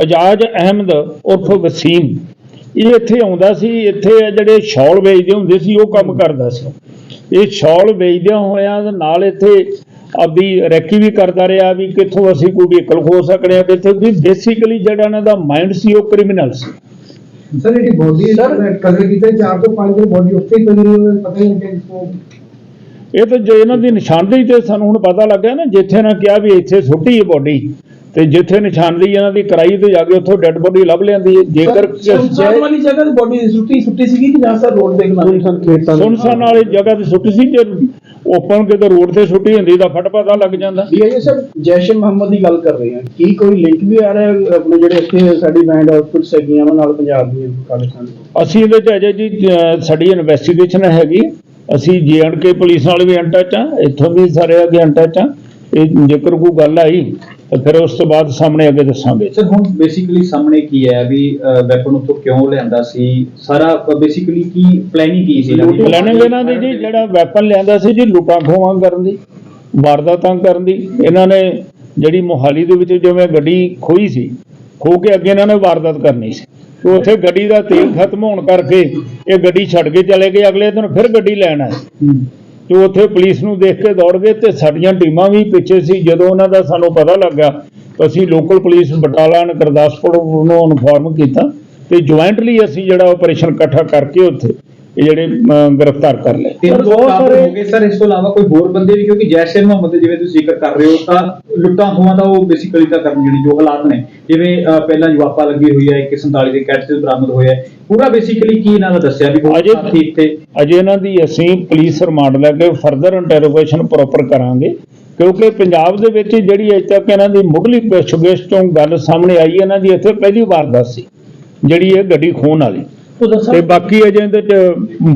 ਅਜਾਜ ਅਹਿਮਦ ਉਰਫ ਵਸੀਮ। ਇਹ ਇੱਥੇ ਆਉਂਦਾ ਸੀ ਇੱਥੇ ਜਿਹੜੇ ਸ਼ਾਲ ਵੇਚਦੇ ਹੁੰਦੇ ਸੀ ਉਹ ਕੰਮ ਕਰਦਾ ਸੀ। ਇਹ ਸ਼ਾਲ ਵੇਚਦਿਆਂ ਹੋਇਆਂ ਦੇ ਨਾਲ ਇੱਥੇ ਆਪਦੀ ਰੈਕੀ ਵੀ ਕਰਦਾ ਰਿਹਾ ਵੀ ਕਿੱਥੋਂ ਅਸੀਂ ਕੋਈ ਵਹੀਕਲ ਖੋ ਸਕਦੇ ਹਾਂ ਕਿੱਥੇ ਵੀ ਬੇਸਿਕਲੀ ਜਿਹੜਾ ਇਹਨਾਂ ਦਾ ਮਾਈਂਡ ਸੀ ਉਹ ਕ੍ਰਿਮੀਨਲ ਸੀ। ਸਰ ਇਹਦੀ ਬੋਡੀ ਸਰ ਕਦਰ ਕੀਤਾ 4 ਤੋਂ 5 ਦਿਨ ਬੋਡੀ ਉੱਥੇ ਹੀ ਪਈ ਪਤਾ ਹੀ ਨਹੀਂ ਕਿ ਇਹ ਤਾਂ ਜੇ ਇਹਨਾਂ ਦੀ ਨਿਸ਼ਾਨਦੇਹੀ ਤੇ ਸਾਨੂੰ ਹੁਣ ਪਤਾ ਲੱਗਾ ਨਾ ਜਿੱਥੇ ਇਹਨਾਂ ਕਿਹਾ ਵੀ ਇੱਥੇ ਸੁੱਟੀ ਹੈ ਬੋਡੀ ਤੇ ਜਿੱਥੇ ਨਿਸ਼ਾਨਦੇਹੀ ਇਹਨਾਂ ਦੀ ਕਰਾਈ ਤੇ ਜਾ ਕੇ ਉੱਥੋਂ ਡੈੱਡ ਬੋਡੀ ਲੱਭ ਲੈਂਦੀ ਹੈ। ਜੇਕਰ ਸੁਨਸਾਨ ਵਾਲੀ ਜਗ੍ਹਾ ਤੇ ਬੋਡੀ ਸੁੱਟੀ ਸੁੱਟੀ ਸੀਗੀ ਕਿ ਜਾਂ ਸਰ ਰੋਡ ਦੇਖਣਾ ਸੁਨਸਾਨ ਵਾਲੀ ਜਗ੍ਹਾ ਤੇ ਸੁੱਟੀ ਸੀ ਜੇ ਓਪਨ ਕਿਤੇ ਰੋਡ ਤੇ ਸੁੱਟੀ ਹੁੰਦੀ ਤਾਂ ਫਟ ਪਤਾ ਲੱਗ ਜਾਂਦਾ। ਡੀਆਈਏ ਸਰ ਜੈਸ਼ਨ ਮੁਹੰਮਦ ਦੀ ਗੱਲ ਕਰ ਰਹੇ ਹਾਂ। ਕੀ ਕੋਈ ਲਿੰਕ ਵੀ ਆ ਰਿਹਾ ਹੈ ਆਪਣੇ ਜਿਹੜੇ ਇੱਥੇ ਸਾਡੀ ਬੈਂਡ ਆਊਟਫਿਟਸ ਹੈਗੀਆਂ ਉਹਨਾਂ ਨਾਲ ਪੰਜਾਬ ਦੀਆਂ ਪਾਕਿਸਤਾਨ ਅਸੀਂ ਇਹਦੇ ਚ ਅਜੇ ਜੀ ਅਹ, ਸਾਡੀ ਇਨਵੈਸਟੀਗੇਸ਼ਨ ਹੈਗੀ। ਅਸੀਂ ਕੇ ਪੁਲਿਸ ਨਾਲ ਵੀ ਟੱਚ ਆ ਇੱਥੋਂ ਵੀ ਸਾਰੇ ਅੱਗੇ ਟੱਚ ਆ ਇਹ ਜੇਕਰ ਕੋਈ ਗੱਲ ਆਈ ਤਾਂ ਫਿਰ ਉਸ ਤੋਂ ਬਾਅਦ ਸਾਹਮਣੇ ਅੱਗੇ ਦੱਸਾਂਗੇ। ਸਰ ਹੁਣ ਬੇਸਿਕਲੀ ਸਾਹਮਣੇ ਕੀ ਹੈ ਵੀ ਵੈਪਨ ਉੱਥੋਂ ਕਿਉਂ ਲਿਆਂਦਾ ਸੀ? ਸਾਰਾ ਬੇਸਿਕਲੀ ਕੀ ਪਲੈਨਿੰਗ ਕੀ ਸੀ? ਪਲੈਨਿੰਗ ਇਹਨਾਂ ਦੀ ਜੀ ਜਿਹੜਾ ਵੈਪਨ ਲਿਆਂਦਾ ਸੀ ਜੀ ਲੁੱਟਾਂ ਖੋਹਾਂ ਕਰਨ ਦੀ ਵਾਰਦਾਤਾਂ ਕਰਨ ਦੀ। ਇਹਨਾਂ ਨੇ ਜਿਹੜੀ ਮੋਹਾਲੀ ਦੇ ਵਿੱਚ ਜਿਵੇਂ ਗੱਡੀ ਖੋਈ ਸੀ ਖੋ ਕੇ ਅੱਗੇ ਇਹਨਾਂ ਨੇ ਵਾਰਦਾਤ ਕਰਨੀ ਸੀ। ਤੇ ਉੱਥੇ ਗੱਡੀ ਦਾ ਤੇਲ ਖਤਮ ਹੋਣ ਕਰਕੇ ਇਹ ਗੱਡੀ ਛੱਡ ਕੇ ਚਲੇ ਗਏ। ਅਗਲੇ ਦਿਨ ਫਿਰ ਗੱਡੀ ਲੈਣ ਆਏ। ਤੇ ਉੱਥੇ ਪੁਲਿਸ ਨੂੰ ਦੇਖ ਕੇ ਦੌੜ ਗਏ ਤੇ ਸਾਡੀਆਂ ਟੀਮਾਂ ਵੀ ਪਿੱਛੇ ਸੀ। ਜਦੋਂ ਉਹਨਾਂ ਦਾ ਸਾਨੂੰ ਪਤਾ ਲੱਗਾ ਅਸੀਂ ਲੋਕਲ ਪੁਲਿਸ ਬਟਾਲਾ ਗੁਰਦਾਸਪੁਰ ਨੂੰ ਇਨਫੋਰਮ ਕੀਤਾ ਤੇ ਜੁਆਇੰਟਲੀ ਅਸੀਂ ਜਿਹੜਾ ਆਪਰੇਸ਼ਨ ਇਕੱਠਾ ਕਰਕੇ ਉੱਥੇ ਇਹ ਜਿਹੜੇ ਗ੍ਰਿਫਤਾਰ ਕਰ ਲਏ। ਲੋਕ ਬਹੁਤ ਸਾਰੇ- ਹੋ ਗਏ ਸਰ ਇਸ ਤੋਂ ਇਲਾਵਾ ਕੋਈ ਹੋਰ ਬੰਦੇ ਵੀ ਕਿਉਂਕਿ ਜੈਸ਼ ਮੁਹੰਮਦ ਦੇ ਜਿਵੇਂ ਤੁਸੀਂ ਜ਼ਿਕਰ ਕਰ ਰਹੇ ਹੋ ਤਾਂ ਲੁੱਟਾਂ ਖੋਹਾਂ ਦਾ ਉਹ ਬੇਸਿਕਲੀ ਤਾਂ ਕਰਨ ਜਿਹੜੀ ਜੋ ਹਾਲਾਤ ਨੇ। ਜਿਵੇਂ ਪਹਿਲਾਂ ਜਵਾਪਾ ਲੱਗੀ ਹੋਈ ਹੈ 147 ਦੇ ਕੈਟਸ ਬਰਾਮਦ ਹੋਏ ਹੈ। ਪੂਰਾ ਬੇਸਿਕਲੀ ਕੀ ਇਹਨਾਂ ਦਾ ਦੱਸਿਆ ਵੀ ਉਹ ਅਜੇ- ਸਾਥੀ ਇੱਥੇ? ਅਜੇ ਇਹਨਾਂ ਦੀ ਅਸੀਂ ਪੁਲਿਸ ਰਿਮਾਂਡ ਲੈ ਕੇ ਫਰਦਰ ਇੰਟਰੋਗੇਸ਼ਨ ਪ੍ਰੋਪਰ ਕਰਾਂਗੇ ਕਿਉਂਕਿ ਪੰਜਾਬ ਦੇ ਵਿੱਚ ਜਿਹੜੀ ਅਜੇ ਤੱਕ ਇਹਨਾਂ ਦੀ ਮੁੱਢਲੀ ਪੁੱਛਗਿੱਛ ਤੋਂ ਗੱਲ ਸਾਹਮਣੇ ਆਈ ਇਹਨਾਂ ਦੀ ਇੱਥੇ ਪਹਿਲੀ ਵਾਰਦਾਤ ਸੀ ਜਿਹੜੀ ਇਹ ਗੱਡੀ ਖੋਣ ਵਾਲੀ। ਤੇ ਬਾਕੀ ਅਜੇ ਇਹਦੇ ਚ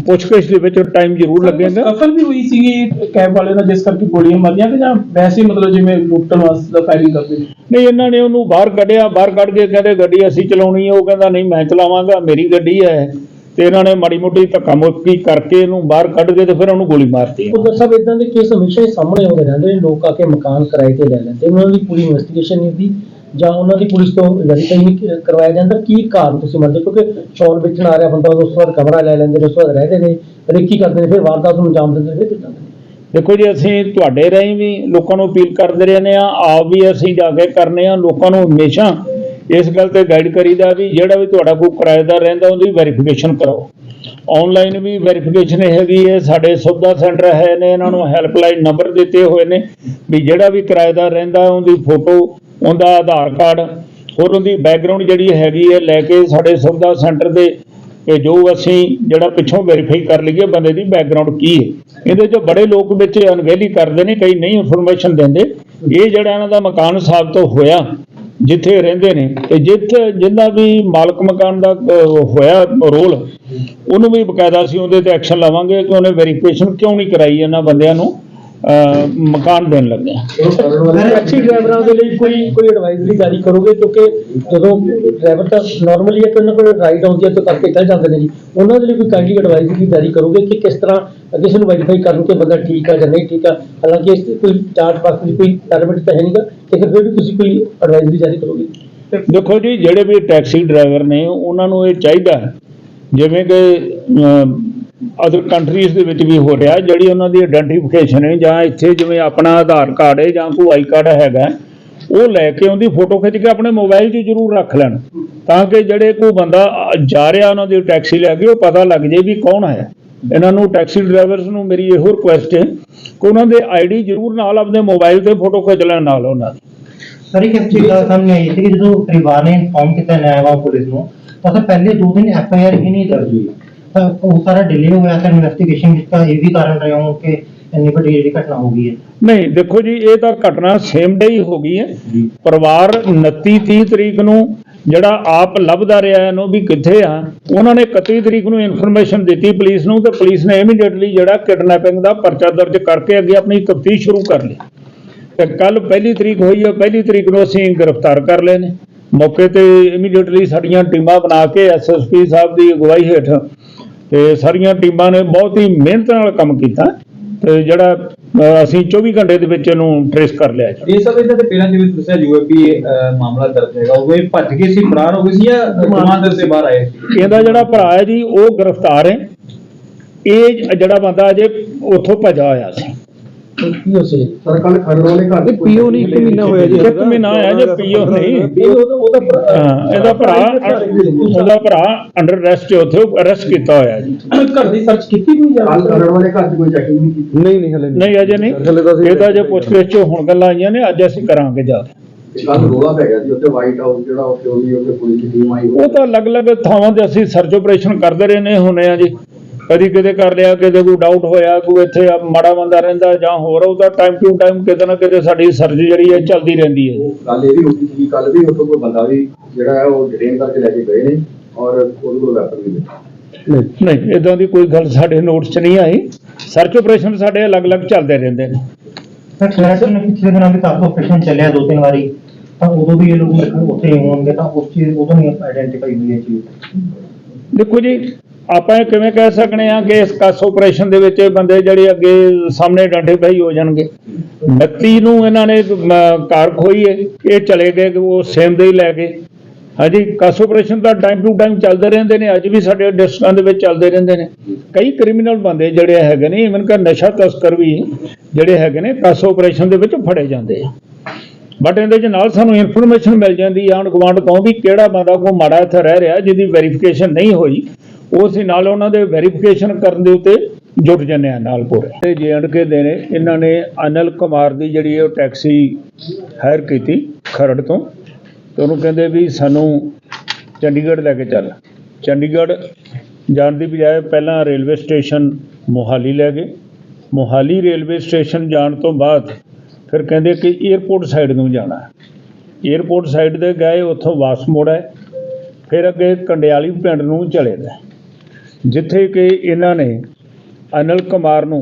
ਪੁੱਛਗਿੱਛ ਦੇ ਵਿੱਚ ਟਾਈਮ ਜ਼ਰੂਰ ਲੱਗੇਗਾ ਕਫਲ ਵੀ ਹੋਈ ਸੀਗੀ ਕੈਬ ਵਾਲੇ ਨਾਲ ਜਿਸ ਕਰਕੇ ਗੋਲੀਆਂ ਮਾਰੀਆਂ ਕਿ ਜਾਂ ਵੈਸੇ ਹੀ ਮਤਲਬ ਜਿਵੇਂ ਲੁੱਟਣ ਵਾਸਤੇ ਫਾਇਰਿੰਗ ਕਰਦੇ ਨੇ ਨਹੀਂ ਇਹਨਾਂ ਨੇ ਉਹਨੂੰ ਬਾਹਰ ਕੱਢਿਆ ਬਾਹਰ ਕੱਢ ਕੇ ਕਹਿੰਦੇ ਗੱਡੀ ਅਸੀਂ ਚਲਾਉਣੀ ਹੈ ਉਹ ਕਹਿੰਦਾ ਨਹੀਂ ਮੈਂ ਚਲਾਵਾਂਗਾ ਮੇਰੀ ਗੱਡੀ ਹੈ। ਤੇ ਇਹਨਾਂ ਨੇ ਮਾੜੀ ਮੋਟੀ ਧੱਕਾ ਮੁੱਕੀ ਕਰਕੇ ਇਹਨੂੰ ਬਾਹਰ ਕੱਢ ਕੇ ਤੇ ਫਿਰ ਉਹਨੂੰ ਗੋਲੀ ਮਾਰਤੀ। ਉਧਰ ਸਭ ਇਦਾਂ ਦੇ ਕੇਸ ਹਮੇਸ਼ਾ ਹੀ ਸਾਹਮਣੇ ਆਉਂਦੇ ਰਹਿੰਦੇ ਨੇ ਲੋਕ ਆ ਕੇ ਮਕਾਨ ਕਿਰਾਏ ਤੇ ਲੈ ਲੈਂਦੇ ਉਹਨਾਂ ਦੀ ਪੂਰੀ ਇਨਵੈਸਟੀਗੇਸ਼ਨ ਨਹੀਂ ਹੁੰਦੀ। ਜਾਂ ਉਹਨਾਂ ਦੀ ਪੁਲਿਸ ਤੋਂ ਵੈਰੀਫਾਈ ਕਰਵਾਇਆ ਜਾਂਦਾ? ਕੀ ਕਾਰਨ ਤੁਸੀਂ ਮੰਨਦੇ ਕਿਉਂਕਿ ਸ਼ੌਲ ਵੇਚਣ ਆ ਰਿਹਾ ਬੰਦਾ, ਉਸ ਤੋਂ ਬਾਅਦ ਕਮਰਾ ਲੈ ਲੈਂਦੇ ਨੇ, ਉਸ ਤੋਂ ਬਾਅਦ ਰਹਿੰਦੇ ਨੇ ਰੇਕੀ ਕਰਦੇ ਨੇ? ਫਿਰ ਵਾਰਦਾਤ ਨੂੰ ਅੰਜਾਮ ਦਿੰਦੇ ਨੇ ਕਿੱਦਾਂ? ਦੇਖੋ ਜੀ, ਅਸੀਂ ਤੁਹਾਡੇ ਰਾਹੀਂ ਵੀ ਲੋਕਾਂ ਨੂੰ ਅਪੀਲ ਕਰਦੇ ਰਹਿੰਦੇ ਆ ਆਪ ਵੀ ਅਸੀਂ ਜਾ ਕੇ ਕਰਨੇ ਆ ਲੋਕਾਂ ਨੂੰ ਹਮੇਸ਼ਾ ਇਸ ਗੱਲ ਤੇ ਗਾਈਡ ਕਰੀਦਾ ਵੀ ਜਿਹੜਾ ਵੀ ਤੁਹਾਡਾ ਕੋਈ ਕਿਰਾਏਦਾਰ ਰਹਿੰਦਾ, ਉਹਦੀ ਵੈਰੀਫਿਕੇਸ਼ਨ ਕਰਾਓ ਆਨਲਾਈਨ ਵੀ ਵੈਰੀਫਿਕੇਸ਼ਨ ਹੈਗੀ ਹੈ, ਸਾਡੇ ਸੁਵਿਧਾ ਸੈਂਟਰ ਹੈ ਨੇ, ਇਹਨਾਂ ਨੂੰ ਹੈਲਪਲਾਈਨ ਨੰਬਰ ਦਿੱਤੇ ਹੋਏ ਨੇ, ਵੀ ਜਿਹੜਾ ਵੀ ਕਿਰਾਏਦਾਰ ਰਹਿੰਦਾ, ਉਹਦੀ ਫੋਟੋ ਉਹਦਾ ਆਧਾਰ ਕਾਰਡ, ਹੋਰ ਉਹਦੀ ਬੈਕਗ੍ਰਾਉਂਡ ਜਿਹੜੀ ਹੈਗੀ ਹੈ, ਲੈ ਕੇ ਸਾਡੇ ਸੁਵਿਧਾ ਸੈਂਟਰ ਦੇ ਕਿ ਜੋ ਅਸੀਂ ਜਿਹੜਾ ਪਿੱਛੋਂ ਵੈਰੀਫਾਈ ਕਰ ਲਈਏ ਬੰਦੇ ਦੀ ਬੈਕਗ੍ਰਾਉਂਡ ਕੀ ਹੈ। ਇਹਦੇ 'ਚ ਬੜੇ ਲੋਕ ਵਿੱਚ ਅਣਗਹਿਲੀ ਕਰਦੇ ਨੇ, ਕਈ ਨਹੀਂ ਇਨਫੋਰਮੇਸ਼ਨ ਦਿੰਦੇ। ਇਹ ਜਿਹੜਾ ਇਹਨਾਂ ਦਾ ਮਕਾਨ ਸਾਬਤ ਹੋਇਆ, ਜਿੱਥੇ ਰਹਿੰਦੇ ਨੇ, ਤੇ ਜਿੱਥੇ ਜਿੰਦਾ ਵੀ ਮਾਲਕ ਮਕਾਨ ਦਾ ਹੋਇਆ ਰੋਲ, ਉਹਨੂੰ ਵੀ ਬਕਾਇਦਾ ਅਸੀਂ ਉਹਦੇ ਤੇ ਐਕਸ਼ਨ ਲਵਾਂਗੇ ਕਿ ਉਹਨੇ ਵੈਰੀਫਿਕੇਸ਼ਨ ਕਿਉਂ ਨਹੀਂ ਕਰਾਈ ਇਹਨਾਂ ਬੰਦਿਆਂ ਨੂੰ। ਮਕਾਨ ਦੇਣ ਲੱਗੇ ਟੈਕਸੀ ਡਰਾਈਵਰਾਂ ਦੇ ਲਈ ਕੋਈ ਕੋਈ ਐਡਵਾਈਜ਼ਰੀ ਜਾਰੀ ਕਰੋਗੇ? ਕਿਉਂਕਿ ਜਦੋਂ ਡਰਾਈਵਰ ਤਾਂ ਨਾਰਮਲੀ ਹੈ ਕਿ ਉਹਨਾਂ ਕੋਲ ਰਾਈਡ ਆਉਂਦੀ ਹੈ ਤਾਂ ਕਰਕੇ ਚੱਲ ਜਾਂਦੇ ਨੇ ਜੀ। ਉਹਨਾਂ ਦੇ ਲਈ ਕੋਈ ਕਾਈਂਡਲੀ ਐਡਵਾਈਜ਼ਰੀ ਜਾਰੀ ਕਰੋਗੇ ਕਿ ਕਿਸ ਤਰ੍ਹਾਂ ਕਿਸੇ ਨੂੰ ਵੈਰੀਫਾਈ ਕਰਨ ਕਿ ਬੰਦਾ ਠੀਕ ਆ ਜਾਂ ਨਹੀਂ ਠੀਕ ਆ? ਹਾਲਾਂਕਿ ਇਸ 'ਤੇ ਕੋਈ ਚਾਰਜ ਪਾਸ ਦੀ ਕੋਈ ਪੈਰਾਮੀਟਰ ਤਾਂ ਹੈ ਨਹੀਂਗਾ ਲੇਕਿਨ ਫਿਰ ਵੀ ਤੁਸੀਂ ਕੋਈ ਐਡਵਾਈਜ਼ਰੀ ਜਾਰੀ ਕਰੋਗੇ? ਦੇਖੋ ਜੀ ਜਿਹੜੇ ਵੀ ਟੈਕਸੀ ਡਰਾਈਵਰ ਨੇ ਉਹਨਾਂ ਨੂੰ ਇਹ ਚਾਹੀਦਾ ਹੈ, ਜਿਵੇਂ ਕਿ ਅਦਰ ਕੰਟਰੀਜ਼ ਦੇ ਵਿੱਚ ਵੀ ਹੋ ਰਿਹਾ, ਜਿਹੜੀ ਉਹਨਾਂ ਦੀ ਆਇਡੈਂਟੀਫਿਕੇਸ਼ਨ ਹੈ, ਜਾਂ ਇੱਥੇ ਜਿਵੇਂ ਆਪਣਾ ਆਧਾਰ ਕਾਰਡ ਹੈ, ਜਾਂ ਕੋਈ ਆਈ ਕਾਰਡ ਹੈਗਾ ਉਹ ਲੈ ਕੇ ਉਹਦੀ ਫੋਟੋ ਖਿੱਚ ਕੇ ਆਪਣੇ ਮੋਬਾਈਲ 'ਚ ਜ਼ਰੂਰ ਰੱਖ ਲੈਣ, ਤਾਂ ਕਿ ਜਿਹੜੇ ਕੋਈ ਬੰਦਾ ਜਾ ਰਿਹਾ ਉਹਨਾਂ ਦੀ ਟੈਕਸੀ ਲੈ ਕੇ, ਉਹ ਪਤਾ ਲੱਗ ਜੇ ਵੀ ਕੌਣ ਹੈ। ਇਹਨਾਂ ਨੂੰ ਟੈਕਸੀ ਡਰਾਈਵਰਸ ਨੂੰ ਮੇਰੀ ਇਹੋ ਰਿਕੁਐਸਟ ਹੈ ਕਿ ਉਹਨਾਂ ਦੇ ਆਈਡੀ ਜ਼ਰੂਰ ਨਾਲ ਆਪਣੇ ਮੋਬਾਈਲ ਤੇ ਫੋਟੋ ਖਿੱਚ ਲੈਣ ਨਾਲ ਉਹਨਾਂ ਦੀ। ਸਰ ਇੱਕ ਚੀਜ਼ ਦਾ ਸਾਹਮਣੇ ਆਈ ਸੀ ਕਿ ਜਦੋਂ ਪਰਿਵਾਰ ਨੇ ਇਨਫੋਰਮ ਕੀਤਾ ਨਿਆਂਵਾ ਪੁਲਿਸ ਨੂੰ, ਤਾਂ ਸਰ ਪਹਿਲੇ ਦੋ ਦਿਨ ਐਫ ਆਈ ਆਰ ਹੀ ਨਹੀਂ ਦਰਜ ਹੋਈ। ਉਹ ਸਾਰਾ ਡਿਲੇ ਹੋਇਆ ਸਰ ਇਨਵੈਸਟੀਗੇਸ਼ਨ ਵਿੱਚ ਤਾਂ ਇਹ ਵੀ ਕਾਰਨ ਰਿਹਾ ਹੋ ਕਿ ਇੰਨੀ ਵੱਡੀ ਜਿਹੜੀ ਘਟਨਾ ਹੋ ਗਈ ਹੈ। ਨਹੀਂ ਦੇਖੋ ਜੀ ਇਹ ਤਾਂ ਘਟਨਾ ਸੇਮ ਡੇ ਹੀ ਹੋ ਗਈ ਹੈ। ਪਰਿਵਾਰ 29 30 ਤਰੀਕ ਨੂੰ ਜਿਹੜਾ ਆਪ ਲੱਭਦਾ ਰਿਹਾ ਇਹਨੂੰ ਵੀ ਕਿੱਥੇ ਆ? ਉਹਨਾਂ ਨੇ 31 ਤਰੀਕ ਨੂੰ ਇਨਫੋਰਮੇਸ਼ਨ ਦਿੱਤੀ ਪੁਲਿਸ ਨੂੰ ਤੇ ਪੁਲਿਸ ਨੇ ਇਮੀਡੀਏਟਲੀ ਜਿਹੜਾ ਕਿਡਨੈਪਿੰਗ ਦਾ ਪਰਚਾ ਦਰਜ ਕਰਕੇ ਅੱਗੇ ਆਪਣੀ ਤਫਤੀਸ਼ ਸ਼ੁਰੂ ਕਰ ਲਈ। ਤੇ ਕੱਲ ਪਹਿਲੀ ਤਰੀਕ ਹੋਈ ਹੈ ਪਹਿਲੀ ਤਰੀਕ ਨੂੰ ਅਸੀਂ ਗ੍ਰਿਫਤਾਰ ਕਰ ਲਏ ਨੇ। ਮੌਕੇ ਤੇ ਇਮੀਡੀਏਟਲੀ ਸਾਡੀਆਂ ਟੀਮਾਂ ਬਣਾ ਕੇ ਐਸਐਸਪੀ ਸਾਹਿਬ ਦੀ ਅਗਵਾਈ ਹੇਠ ਤੇ ਸਾਰੀਆਂ ਟੀਮਾਂ ਨੇ ਬਹੁਤ ਹੀ ਮਿਹਨਤ ਨਾਲ ਕੰਮ ਕੀਤਾ ਤੇ ਜਿਹੜਾ ਅਸੀਂ 24 ਘੰਟੇ ਦੇ ਵਿੱਚ ਇਹਨੂੰ ਟ੍ਰੇਸ ਕਰ ਲਿਆ ਜੀ। ਇਹ ਸਭ ਇਹਨਾਂ ਦੇ ਪਹਿਲਾਂ ਜਿਵੇਂ ਦੱਸਿਆ ਯੂਏਪੀ ਮਾਮਲਾ ਦਰਜ ਹੈਗਾ। ਉਹ ਇਹ ਭੱਜ ਗਏ ਸੀ ਫਰਾਰ ਹੋ ਗਏ ਸੀ ਜਾਂ ਕਮਾਂਦਰ ਦੇ ਬਾਹਰ ਆਏ ਸੀ? ਇਹਦਾ ਜਿਹੜਾ ਭਰਾ ਹੈ ਜੀ ਉਹ ਗ੍ਰਿਫਤਾਰ ਹੈ। ਇਹ ਜਿਹੜਾ ਬੰਦਾ ਅਜੇ ਉੱਥੋਂ ਭੱਜਾ ਹੋਇਆ ਸੀ। ਕੀ ਹੋ ਸੀ। ਸਰ ਕੱਲ ਖਰੜ ਵਾਲੇ ਘਰ ਦੇ ਪੀਓ ਨਹੀਂ ਇੱਕ ਮਹੀਨਾ ਹੋਇਆ ਜੀ ਇੱਕ ਮਹੀਨਾ ਹੋਇਆ ਜੇ ਪੀਓ ਨਹੀਂ। ਇਹ ਉਹਦਾ ਉਹਦਾ ਭਰਾ- ਹਾਂ, ਇਹਦਾ ਭਰਾ ਉਹਦਾ ਭਰਾ ਅੰਡਰ ਅਰੈਸਟ ਉੱਥੇ ਅਰੈਸਟ ਕੀਤਾ ਹੋਇਆ ਜੀ। ਘਰ ਦੀ ਸਰਚ ਕੀਤੀ ਕੋਈ ਜਾਂ ਕੱਲ ਖਰੜ ਵਾਲੇ ਘਰ 'ਚ ਕੋਈ ਚੈਕਿੰਗ ਨਹੀਂ ਕੀਤੀ? ਨਹੀਂ ਨਹੀਂ ਹਲੇ ਨਹੀਂ। ਅਜੇ ਨਹੀਂ। ਇਹਦਾ ਜੇ ਪੁੱਛਗਿੱਛ 'ਚ ਹੁਣ ਗੱਲਾਂ ਆਈਆਂ ਨੇ ਅੱਜ ਅਸੀਂ ਕਰਾਂਗੇ ਜਾ ਕੇ। ਕੱਲ ਰੋਲਾ ਪੈ ਗਿਆ ਸੀ ਉੱਥੇ ਵਾਈਟ ਹਾਊਸ ਜਿਹੜਾ ਉੱਥੇ ਉਹਦੀ ਉੱਥੇ ਪੁਲਿਸ ਦੀ ਟੀਮ ਆਈ ਉਹ ਤਾਂ ਅਲੱਗ-ਅਲੱਗ ਥਾਵਾਂ ਤੇ ਅਸੀਂ ਸਰਚ ਆਪਰੇਸ਼ਨ ਕਰਦੇ ਰਹੇ ਨੇ ਹੁਣੇ ਆ ਜੀ। ਕਦੀ ਕਿਤੇ ਕਰ ਲਿਆ ਕਿਤੇ ਕੋਈ ਡਾਊਟ ਹੋਇਆ ਕੋਈ ਇੱਥੇ ਮਾੜਾ ਬੰਦਾ ਰਹਿੰਦਾ ਜਾਂ ਹੋਰ ਉਹਦਾ ਟਾਈਮ ਟੂ ਟਾਈਮ ਕਿਤੇ ਨਾ ਕਿਤੇ ਸਾਡੀ ਸਰਚ ਜਿਹੜੀ ਹੈ ਚੱਲਦੀ ਰਹਿੰਦੀ ਹੈ। ਗੱਲ ਇਹ ਵੀ ਉੱਠੀ ਸੀ ਕੱਲ ਵੀ ਉੱਥੋਂ ਕੋਈ ਬੰਦਾ ਵੀ ਜਿਹੜਾ ਹੈ ਉਹ ਡਿਟੇਨ ਕਰਕੇ ਲੈ ਕੇ ਗਏ ਨੇ ਔਰ ਉਹਦੇ ਕੋਲ ਵੈਪਨ ਵੀ ਮਿਲਿਆ ਨਹੀਂ ਇਦਾਂ ਦੀ ਕੋਈ ਗੱਲ ਸਾਡੇ ਨੋਟਸ 'ਚ ਨਹੀਂ ਆਈ। ਸਰਚ ਆਪਰੇਸ਼ਨ ਸਾਡੇ ਅਲੱਗ-ਅਲੱਗ ਚੱਲਦੇ ਰਹਿੰਦੇ ਨੇ। ਸਰ ਖੈਰ ਨੇ ਪਿਛਲੇ ਦਿਨਾਂ ਵੀ ਕਾਫੀ ਆਪਰੇਸ਼ਨ ਚੱਲਿਆ ਦੋ ਤਿੰਨ ਵਾਰੀ। ਤਾਂ ਉਦੋਂ ਵੀ ਇਹ ਲੋਕ ਉੱਥੇ ਹੀ ਹੋਣਗੇ ਤਾਂ ਉਸ ਚੀਜ਼ ਉਦੋਂ ਨਹੀਂ ਆਇਡੈਂਟੀਫਾਈ ਹੋਈ ਇਹ ਚੀਜ਼। ਦੇਖੋ ਜੀ ਆਪਾਂ ਇਹ ਕਿਵੇਂ ਕਹਿ ਸਕਨੇ ਆ ਕਿ ਇਸ ਕਸ ਆਪਰੇਸ਼ਨ ਦੇ ਵਿੱਚ ਇਹ ਬੰਦੇ ਜਿਹੜੇ ਅੱਗੇ ਸਾਹਮਣੇ ਡੰਡੇ ਪਈ ਹੋ ਜਾਣਗੇ? 29 ਨੂੰ ਇਹਨਾਂ ਨੇ ਕਾਰ ਖੋਈ ਹੈ, ਇਹ ਚਲੇ ਗਏ ਉਹ ਸੇਮ ਦੇ ਹੀ ਲੈ ਗਏ। ਹਾਂਜੀ, ਕਸ ਆਪਰੇਸ਼ਨ ਤਾਂ ਟਾਈਮ ਟੂ ਟਾਈਮ ਚੱਲਦੇ ਰਹਿੰਦੇ ਨੇ, ਅੱਜ ਵੀ ਸਾਡੇ ਡਿਸਟ੍ਰਿਕਟਾਂ ਦੇ ਵਿੱਚ ਚੱਲਦੇ ਰਹਿੰਦੇ ਨੇ। ਕਈ ਕ੍ਰਿਮੀਨਲ ਬੰਦੇ ਜਿਹੜੇ ਹੈਗੇ ਨੇ ਇਵਨ ਕਿ ਨਸ਼ਾ ਤਸਕਰ ਵੀ ਜਿਹੜੇ ਹੈਗੇ ਨੇ, ਕਸ ਆਪਰੇਸ਼ਨ ਦੇ ਵਿੱਚ ਫੜੇ ਜਾਂਦੇ ਆ। ਬਟ ਇਹਦੇ ਚ ਨਾਲ ਸਾਨੂੰ ਇਨਫੋਰਮੇਸ਼ਨ ਮਿਲ ਜਾਂਦੀ ਆ, ਆਂਢ ਗੁਆਂਢ ਤੋਂ ਵੀ ਕਿਹੜਾ ਬੰਦਾ ਕੋ ਮਾੜਾ ਇੱਥੇ ਰਹਿ ਰਿਹਾ, ਜਿਹਦੀ ਵੈਰੀਫਿਕੇਸ਼ਨ ਨਹੀਂ ਹੋਈ। ਉਹ ਅਸੀਂ ਨਾਲ ਉਹਨਾਂ ਦੇ ਵੈਰੀਫਿਕੇਸ਼ਨ ਕਰਨ ਦੇ ਉੱਤੇ ਜੁਟ ਜੰਨੇ ਆ ਨਾਲ ਪੂਰੇ। ਤੇ ਜੇ ਐਂਡ ਕੇ ਦੇ ਨੇ, ਇਹਨਾਂ ਨੇ ਅਨਲ ਕੁਮਾਰ ਦੀ ਜਿਹੜੀ ਉਹ ਟੈਕਸੀ ਹਾਇਰ ਕੀਤੀ ਖਰੜ ਤੋਂ, ਤੇ ਉਹਨੂੰ ਕਹਿੰਦੇ ਵੀ ਸਾਨੂੰ ਚੰਡੀਗੜ੍ਹ ਲੈ ਕੇ ਚੱਲ। ਚੰਡੀਗੜ੍ਹ ਜਾਣ ਦੀ ਬਜਾਏ ਪਹਿਲਾਂ ਰੇਲਵੇ ਸਟੇਸ਼ਨ ਮੋਹਾਲੀ ਲੈ ਗਏ। ਮੋਹਾਲੀ ਰੇਲਵੇ ਸਟੇਸ਼ਨ ਜਾਣ ਤੋਂ ਬਾਅਦ ਫਿਰ ਕਹਿੰਦੇ ਕਿ 에어ਪੋਰਟ ਸਾਈਡ ਨੂੰ ਜਾਣਾ। ਹੈ 에어ਪੋਰਟ ਸਾਈਡ ਦੇ ਗਏ, ਉੱਥੋਂ ਵਾਪਸ ਮੋੜਾ ਫਿਰ ਅੱਗੇ ਕੰਡਿਆਲੀ ਪਿੰਡ ਨੂੰ ਚਲੇ ਗਏ। ਜਿੱਥੇ ਕਿ ਇਹਨਾਂ ਨੇ ਅਨਿਲ ਕੁਮਾਰ ਨੂੰ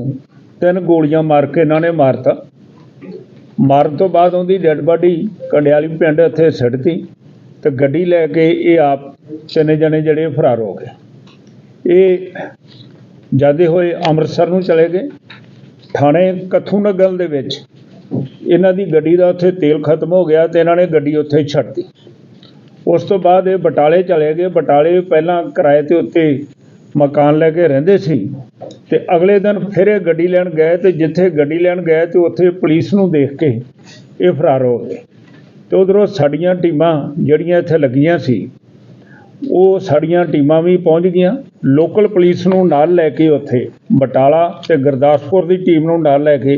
ਤਿੰਨ ਗੋਲੀਆਂ ਮਾਰ ਕੇ ਇਹਨਾਂ ਨੇ ਮਾਰਤਾ। ਮਾਰਨ ਤੋਂ ਬਾਅਦ ਉਹਦੀ ਡੈੱਡ ਬਾਡੀ ਕੰਡਿਆਲੀ ਪਿੰਡ ਇੱਥੇ ਸਿੱਟਤੀ ਤੇ ਗੱਡੀ ਲੈ ਕੇ ਇਹ ਆਪ ਤਿੰਨੇ ਜਣੇ ਜਿਹੜੇ ਫਰਾਰ ਹੋ ਗਏ। ਇਹ ਜਾਂਦੇ ਹੋਏ ਅੰਮ੍ਰਿਤਸਰ ਨੂੰ ਚਲੇ ਗਏ। ਥਾਣੇ ਕੱਥੂ ਨਗਲ ਦੇ ਵਿੱਚ ਇਹਨਾਂ ਦੀ ਗੱਡੀ ਦਾ ਉੱਥੇ ਤੇਲ ਖਤਮ ਹੋ ਗਿਆ ਤੇ ਇਹਨਾਂ ਨੇ ਗੱਡੀ ਉੱਥੇ ਹੀ ਛੱਡਤੀ ਉਸ ਤੋਂ ਬਾਅਦ ਇਹ ਬਟਾਲੇ ਚਲੇ ਗਏ। ਬਟਾਲੇ ਪਹਿਲਾਂ ਕਿਰਾਏ ਤੇ ਉੱਤੇ ਮਕਾਨ ਲੈ ਕੇ ਰਹਿੰਦੇ ਸੀ ਤੇ ਅਗਲੇ ਦਿਨ ਫਿਰ ਇਹ ਗੱਡੀ ਲੈਣ ਗਏ ਤੇ ਜਿੱਥੇ ਗੱਡੀ ਲੈਣ ਗਏ ਤੇ ਉੱਥੇ ਪੁਲਿਸ ਨੂੰ ਦੇਖ ਕੇ ਇਹ ਫਰਾਰ ਹੋ ਗਏ। ਤੇ ਉਧਰੋਂ ਸਾਡੀਆਂ ਟੀਮਾਂ ਜਿਹੜੀਆਂ ਇੱਥੇ ਲੱਗੀਆਂ ਸੀ, ਉਹ ਸਾਡੀਆਂ ਟੀਮਾਂ ਵੀ ਪਹੁੰਚ ਗਈਆਂ। ਲੋਕਲ ਪੁਲਿਸ ਨੂੰ ਨਾਲ ਲੈ ਕੇ ਉੱਥੇ ਬਟਾਲਾ ਤੇ ਗੁਰਦਾਸਪੁਰ ਦੀ ਟੀਮ ਨੂੰ ਨਾਲ ਲੈ ਕੇ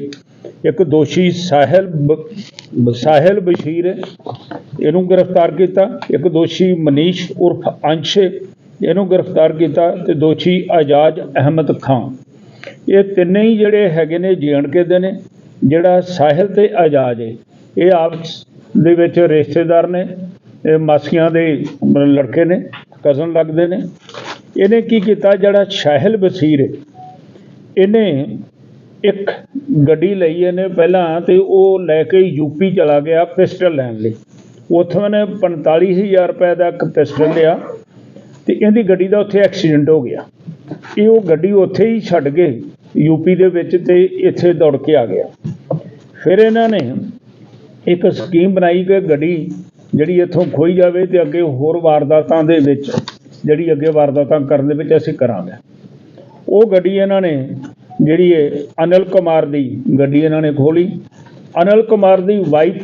ਇੱਕ ਦੋਸ਼ੀ ਸਾਹਿਲ ਬ- ਸਾਹਿਲ ਬਸ਼ੀਰ ਇਹਨੂੰ ਗ੍ਰਿਫਤਾਰ ਕੀਤਾ। ਇੱਕ ਦੋਸ਼ੀ ਮਨੀਸ਼ ਉਰਫ ਅੰਸ਼ ਇਹਨੂੰ ਗ੍ਰਿਫਤਾਰ ਕੀਤਾ ਤੇ ਦੋਸ਼ੀ ਆਜ਼ਾਦ ਅਹਿਮਦ ਖਾਨ ਇਹ ਤਿੰਨੇ ਹੀ ਜਿਹੜੇ ਹੈਗੇ ਨੇ ਜੀਐਨਕੇ ਦੇ ਨੇ, ਜਿਹੜਾ ਸਾਹਿਲ ਤੇ ਆਜ਼ਾਦ ਹੈ ਇਹ ਆਪਸ ਦੇ ਵਿੱਚ ਰਿਸ਼ਤੇਦਾਰ ਨੇ, ਇਹ ਮਾਸੀਆਂ ਦੇ ਲੜਕੇ ਨੇ ਕਜ਼ਨ ਲੱਗਦੇ ਨੇ। ਇਹਨੇ ਕੀ ਕੀਤਾ, ਜਿਹੜਾ ਸਾਹਿਲ ਬਸੀਰ ਹੈ ਇਹਨੇ ਇੱਕ ਗੱਡੀ ਲਈ ਇਹਨੇ ਪਹਿਲਾਂ ਤੇ ਉਹ ਲੈ ਕੇ ਯੂਪੀ ਚਲਾ ਗਿਆ ਪਿਸਟਲ ਲੈਣ ਲਈ। ਉੱਥੋਂ ਇਹਨੇ 45000 ਰੁਪਏ ਦਾ ਇੱਕ ਪਿਸਟਲ ਲਿਆ। ਤੇ ਇਹਦੀ ਗੱਡੀ ਦਾ ਉੱਥੇ ਐਕਸੀਡੈਂਟ ਹੋ ਗਿਆ। ਇਹ ਉਹ ਗੱਡੀ ਉੱਥੇ ਹੀ ਛੱਡ ਕੇ ਯੂਪੀ ਦੇ ਵਿੱਚ ਤੇ ਇੱਥੇ ਦੌੜ ਕੇ ਆ ਗਿਆ। ਫਿਰ ਇਹਨਾਂ ਨੇ ਇੱਕ ਸਕੀਮ ਬਣਾਈ ਕਿ ਗੱਡੀ ਜਿਹੜੀ ਇੱਥੋਂ ਖੋਈ ਜਾਵੇ ਤੇ ਅੱਗੇ ਹੋਰ ਵਾਰਦਾਤਾਂ ਦੇ ਵਿੱਚ ਜਿਹੜੀ ਅੱਗੇ ਵਾਰਦਾਤਾਂ ਕਰਨ ਦੇ ਵਿੱਚ ਅਸੀਂ ਕਰਾਂਗੇ। ਉਹ ਗੱਡੀ ਇਹਨਾਂ ਨੇ ਜਿਹੜੀ ਹੈ ਅਨਿਲ ਕੁਮਾਰ ਦੀ ਗੱਡੀ ਇਹਨਾਂ ਨੇ ਖੋਲੀ। ਅਨਿਲ ਕੁਮਾਰ ਦੀ ਵਾਈਫ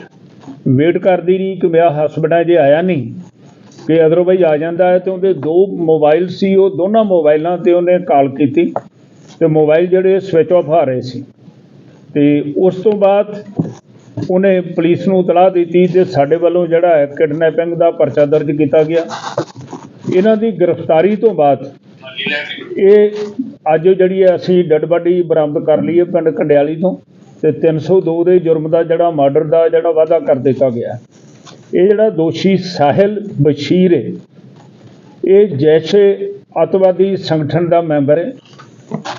ਵੇਟ ਕਰਦੀ ਰਹੀ ਕਿ ਮੇਰਾ ਹਸਬੰਡ ਅਜੇ ਆਇਆ ਨਹੀਂ। ਕਿ ਅਦਰਵਾਈਜ਼ ਆ ਜਾਂਦਾ ਹੈ ਤੇ ਉਹਦੇ ਦੋ ਮੋਬਾਈਲ ਸੀ, ਉਹ ਦੋਨਾਂ ਮੋਬਾਈਲਾਂ ਤੇ ਉਹਨੇ ਕਾਲ ਕੀਤੀ ਤੇ ਮੋਬਾਈਲ ਜਿਹੜੇ ਸਵਿਚ ਆਫ ਆ ਰਹੇ ਸੀ। ਤੇ ਉਸ ਤੋਂ ਬਾਅਦ ਉਹਨੇ ਪੁਲਿਸ ਨੂੰ ਤਲਾਹ ਦਿੱਤੀ ਤੇ ਸਾਡੇ ਵੱਲੋਂ ਜਿਹੜਾ ਹੈ ਕਿਡਨੈਪਿੰਗ ਦਾ ਪਰਚਾ ਦਰਜ ਕੀਤਾ ਗਿਆ। ਇਹਨਾਂ ਦੀ ਗ੍ਰਿਫਤਾਰੀ ਤੋਂ ਬਾਅਦ ਇਹ ਅੱਜ ਜਿਹੜੀ ਹੈ ਅਸੀਂ ਡੈਡ ਬਾਡੀ ਬਰਾਮਦ ਕਰ ਲਈ ਹੈ ਪਿੰਡ ਕੰਡਿਆਲੀ ਤੋਂ ਤੇ 302 ਦੇ ਜੁਰਮ ਦਾ ਜਿਹੜਾ ਮਰਡਰ ਦਾ ਜਿਹੜਾ ਵਾਅਦਾ ਕਰ ਦਿੱਤਾ ਗਿਆ ਇਹ ਜਿਹੜਾ ਦੋਸ਼ੀ ਸਾਹਿਲ ਬਸ਼ੀਰ ਹੈ, ਇਹ ਜੈਸ਼ੇ ਅੱਤਵਾਦੀ ਸੰਗਠਨ ਦਾ ਮੈਂਬਰ ਹੈ।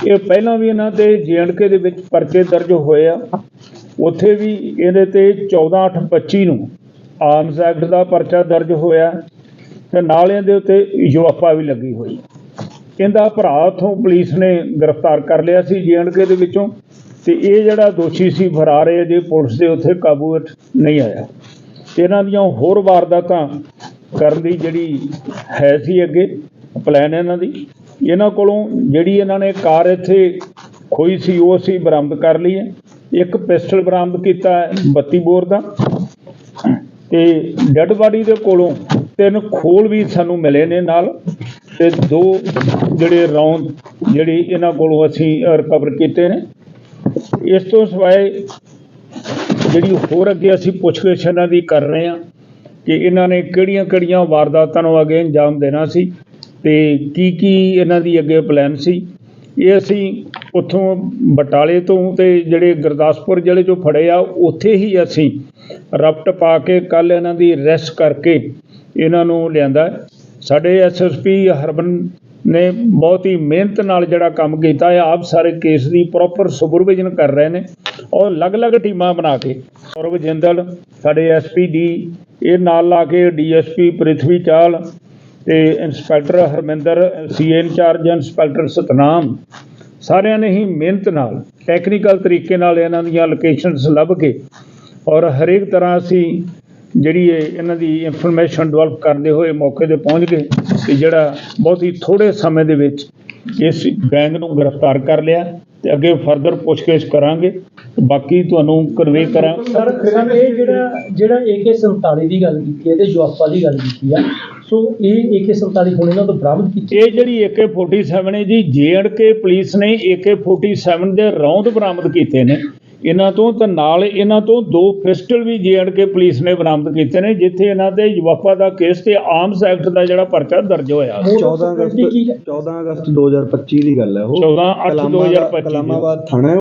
ਇਹ ਪਹਿਲਾਂ ਵੀ ਇਹਨਾਂ ਤੇ ਜੀਐਨਕੇ ਦੇ ਵਿੱਚ ਪਰਚੇ ਦਰਜ ਹੋਏ ਆ। ਉੱਥੇ ਵੀ ਇਹਦੇ ਤੇ 14/8/25 ਨੂੰ ਆਰਮਸ ਐਕਟ ਦਾ ਪਰਚਾ ਦਰਜ ਹੋਇਆ ਤੇ ਨਾਲ ਇਹਦੇ ਉੱਤੇ ਯੂਐਫਆ ਵੀ ਲੱਗੀ ਹੋਈ। ਇਹਦਾ ਭਰਾ ਉੱਥੋਂ ਪੁਲਿਸ ਨੇ ਗ੍ਰਿਫਤਾਰ ਕਰ ਲਿਆ ਸੀ ਜੀਐਨਕੇ ਦੇ ਵਿੱਚੋਂ ਤੇ ਇਹ ਜਿਹੜਾ ਦੋਸ਼ੀ ਸੀ ਫਰਾਰ ਹੈ ਜੇ ਪੁਲਿਸ ਦੇ ਉੱਥੇ ਕਾਬੂ ਨਹੀਂ ਆਇਆ। ਇਹਨਾਂ ਦੀਆਂ ਹੋਰ ਵਾਰਦਾਤਾਂ ਕਰਨ ਦੀ ਜਿਹੜੀ ਹੈ ਸੀ ਅੱਗੇ ਪਲਾਨ ਇਹਨਾਂ ਦੀ। ਇਹਨਾਂ ਕੋਲੋਂ ਜਿਹੜੀ ਇਹਨਾਂ ਨੇ ਕਾਰ ਇੱਥੇ ਖੋਈ ਸੀ, ਉਹ ਅਸੀਂ ਬਰਾਮਦ ਕਰ ਲਈ ਹੈ। ਇੱਕ ਪਿਸਟਲ ਬਰਾਮਦ ਕੀਤਾ ਹੈ 32 ਬੋਰ ਦਾ। ਤੇ ਡੈੱਡ ਬਾਡੀ ਦੇ ਕੋਲੋਂ ਤਿੰਨ ਖੋਲ ਵੀ ਸਾਨੂੰ ਮਿਲੇ ਨੇ ਨਾਲ ਤੇ ਦੋ ਜਿਹੜੇ ਰੌਂਦ ਜਿਹੜੀ ਇਹਨਾਂ ਕੋਲੋਂ ਅਸੀਂ ਰਿਕਵਰ ਕੀਤੇ ਨੇ। ਇਸ ਤੋਂ ਸਿਵਾਏ ਜਿਹੜੀ ਹੋਰ ਅੱਗੇ ਅਸੀਂ ਪੁੱਛਗਿੱਛ ਇਹਨਾਂ ਦੀ ਕਰ ਰਹੇ ਹਾਂ ਕਿ ਇਹਨਾਂ ਨੇ ਕਿਹੜੀਆਂ-ਕਿਹੜੀਆਂ ਵਾਰਦਾਤਾਂ ਨੂੰ ਅੱਗੇ ਅੰਜਾਮ ਦੇਣਾ ਸੀ ਤੇ ਕੀ ਕੀ ਇਹਨਾਂ ਦੀ ਅੱਗੇ ਪਲਾਨ ਸੀ ਇਹ ਅਸੀਂ ਉੱਥੋਂ ਬਟਾਲੇ ਤੋਂ ਤੇ ਜਿਹੜੇ ਗੁਰਦਾਸਪੁਰ ਜ਼ਿਲ੍ਹੇ ਚੋਂ ਫੜੇ ਆ, ਉੱਥੇ ਹੀ ਅਸੀਂ ਰਪਟ ਪਾ ਕੇ ਕੱਲ ਇਹਨਾਂ ਦੀ ਅਰੈਸਟ ਕਰਕੇ ਇਹਨਾਂ ਨੂੰ ਲਿਆਂਦਾ ਹੈ। ਸਾਡੇ ਐਸਐਸਪੀ ਹਰਬਨ ਨੇ ਬਹੁਤ ਹੀ ਮਿਹਨਤ ਨਾਲ ਜਿਹੜਾ ਕੰਮ ਕੀਤਾ ਹੈ, ਆਪ ਸਾਰੇ ਕੇਸ ਦੀ ਪ੍ਰੋਪਰ ਸੁਪਰਵਿਜ਼ਨ ਕਰ ਰਹੇ ਨੇ ਔਰ ਅਲੱਗ-ਅਲੱਗ ਟੀਮਾਂ ਬਣਾ ਕੇ। ਸੌਰਵ ਜਿੰਦਲ, ਸਾਡੇ ਐਸਪੀ ਡੀ ਇਹ ਨਾਲ ਲਾ ਕੇ ਡੀਐਸਪੀ ਪ੍ਰਿਥਵੀ ਚਾਲ ਤੇ inspector Harminder CA incharge inspector Satnam. ਸਾਰਿਆਂ ਨੇ ਹੀ ਮਿਹਨਤ ਨਾਲ ਟੈਕਨੀਕਲ ਤਰੀਕੇ ਨਾਲ ਇਹਨਾਂ ਦੀਆਂ ਲੋਕੇਸ਼ਨਸ ਲੱਭ ਕੇ ਔਰ ਹਰੇਕ ਤਰ੍ਹਾਂ ਅਸੀਂ ਜਿਹੜੀ ਇਹ ਇਹਨਾਂ ਦੀ ਇਨਫੋਰਮੇਸ਼ਨ ਡਿਵੈਲਪ ਕਰਦੇ ਹੋਏ ਮੌਕੇ ਤੇ ਪਹੁੰਚ ਗਏ ਕਿ ਜਿਹੜਾ ਬਹੁਤ ਹੀ ਥੋੜੇ ਸਮੇਂ ਦੇ ਵਿੱਚ ਇਸ ਗੈਂਗ ਨੂੰ ਗ੍ਰਿਫਤਾਰ ਕਰ ਲਿਆ ਤੇ ਅੱਗੇ ਫਰਦਰ ਪੁੱਛਗਿੱਛ ਕਰਾਂਗੇ। ਬਾਕੀ ਤੁਹਾਨੂੰ ਕਨਵੇ ਕਰਾਂ ਸਰ ਇਹ ਜਿਹੜਾ ਜਿਹੜਾ AK47 ਦੀ ਗੱਲ ਕੀਤੀ ਹੈ ਤੇ ਜਵਾਪਾ ਦੀ ਗੱਲ ਕੀਤੀ ਆ ਸੋ ਇਹ AK47 ਹੁਣ ਇਹਨਾਂ ਤੋਂ ਬਰਾਮਦ ਕੀਤੀ ਇਹ ਜਿਹੜੀ AK47 ਹੈ ਜੀ J&K ਪੁਲਿਸ ਨੇ AK47 ਦੇ ਰੌਂਦ ਬਰਾਮਦ ਕੀਤੇ ਨੇ। ਇਹਨਾਂ ਤੋਂ ਤੇ ਨਾਲ ਇਹਨਾਂ ਤੋਂ ਦੋ ਪਿਸਟਲ ਵੀ J&K ਪੁਲਿਸ ਨੇ ਬਰਾਮਦ ਕੀਤੇ ਨੇ ਜਿੱਥੇ ਇਹਨਾਂ ਤੇ ਜਵਾਪਾ ਦਾ ਕੇਸ ਤੇ ਆਰਮਸ ਐਕਟ ਦਾ ਜਿਹੜਾ ਪਰਚਾ ਦਰਜ ਹੋਇਆ 14 ਅਗਸਤ 14 ਅਗਸਤ 2025 ਦੀ ਗੱਲ ਹੈ ਉਹ 14 ਅੱਠ ਕਲਾਮਾਬਾਦ- 2025 ਦੀ। ਕਲਾਮਾਬਾਦ ਥਾਣਾ